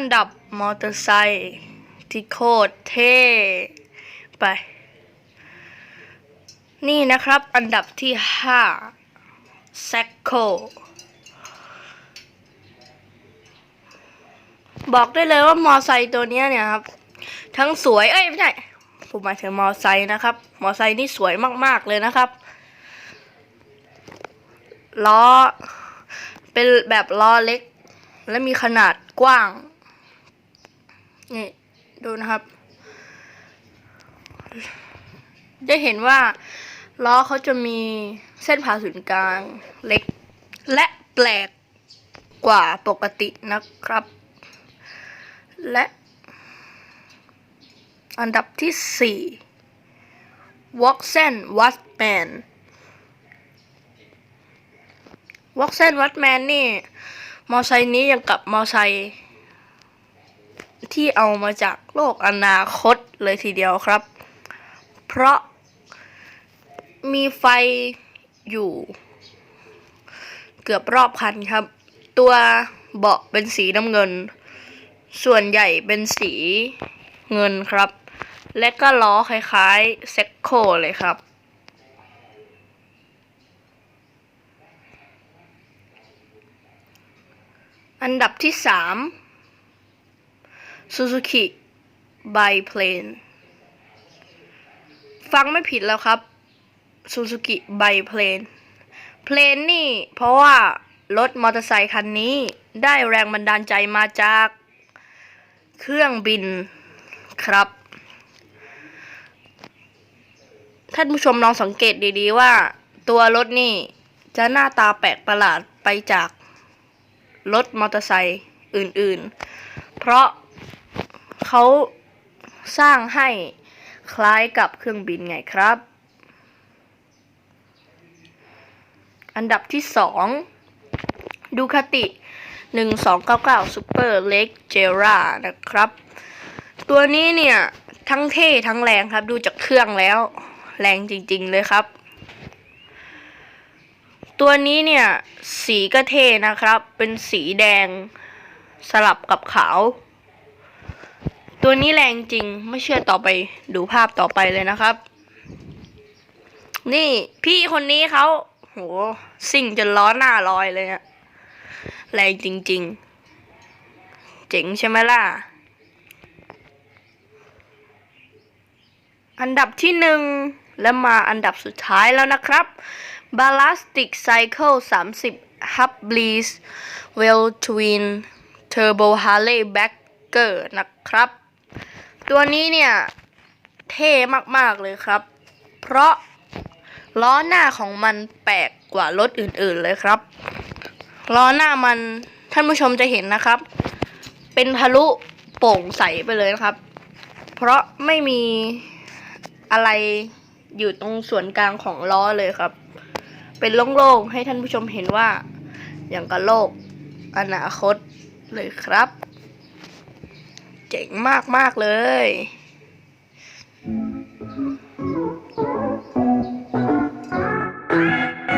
นดับมอเตอร์ไซค์ที่โคตรเท่ไป นี่นะครับอันดับที่ห้าแซคโคบอกได้เลยว่ามอไซค์ตัวนี้เนี่ยครับ ทั้งสวย เอ้ยไม่ใช่ผมหมายถึงมอไซค์นะครับ มอไซค์นี่สวยมาก ๆ เลยนะครับ ล้อ เป็นแบบล้อเล็ก และมีขนาดกว้าง นี่ดูนะครับ ได้เห็นว่าล้อเขาจะมีเส้นผ่าศูนย์กลางเล็ก และแปลกกว่าปกตินะครับ และอันดับที่สี่ w a l k s e n w a t m a n w a l k s e n w a t m a n นี่ มอไซค์นี้ยังกับมอไซค์ ที่เอามาจากโลกอนาคตเลยทีเดียวครับ เพราะมีไฟอยู่ เกือบรอบคันครับ ตัวเบาะเป็นสีน้ำเงิน ส่วนใหญ่เป็นสีเงินครับ และก็ล้อคล้ายๆเซ็กโคเลยครับอันดับที่สาม Suzuki Biplane ฟังไม่ผิดแล้วครับ Suzuki Biplane เพลนนี่เพราะว่ารถมอเตอร์ไซคันนี้ได้แรงบันดาลใจมาจากเครื่องบินครับ ท่านผู้ชมลองสังเกตดีๆว่า ตัวรถนี่จะหน้าตาแปลกประหลาดไปจากรถมอเตอร์ไซค์อื่นๆ เพราะ เขาสร้างให้คล้ายกับเครื่องบินไงครับ อันดับที่สองดูคติ 1299 Super Leg Gera นะครับ ตัวนี้เนี่ย ทั้งเท่ ทั้งแรงครับ ดูจากเครื่องแล้ว แรงจริงๆเลยครับ ตัวนี้เนี่ย สีก็เท่นะครับ เป็นสีแดงสลับกับขาว ตัวนี้แรงจริงไม่เชื่อต่อไปดูภาพต่อไปเลยนะครับ นี่พี่คนนี้เขาโหสิ่งจนล้อหน้าลอยเลยเนะแรงจริง ๆ เจ๋งใช่ไหมล่ะ อันดับที่หนึ่งและมาอันดับสุดท้ายแล้วนะครับ Ballastic Cycle 30 Hub Breeze Well Twin Turbo Harley Backer นะครับ ตัวนี้เนี่ย เท่มากๆเลยครับ เพราะล้อหน้าของมันแปลกกว่ารถอื่นๆเลยครับ ล้อหน้ามันท่านผู้ชมจะเห็นนะครับ เป็นทะลุโป่งใสไปเลยนะครับ เพราะไม่มีอะไรอยู่ตรงส่วนกลางของล้อเลยครับ เป็นโล่งๆให้ท่านผู้ชมเห็นว่าอย่างกับโลกอนาคตเลยครับ เจ๋งมาก ๆ เลย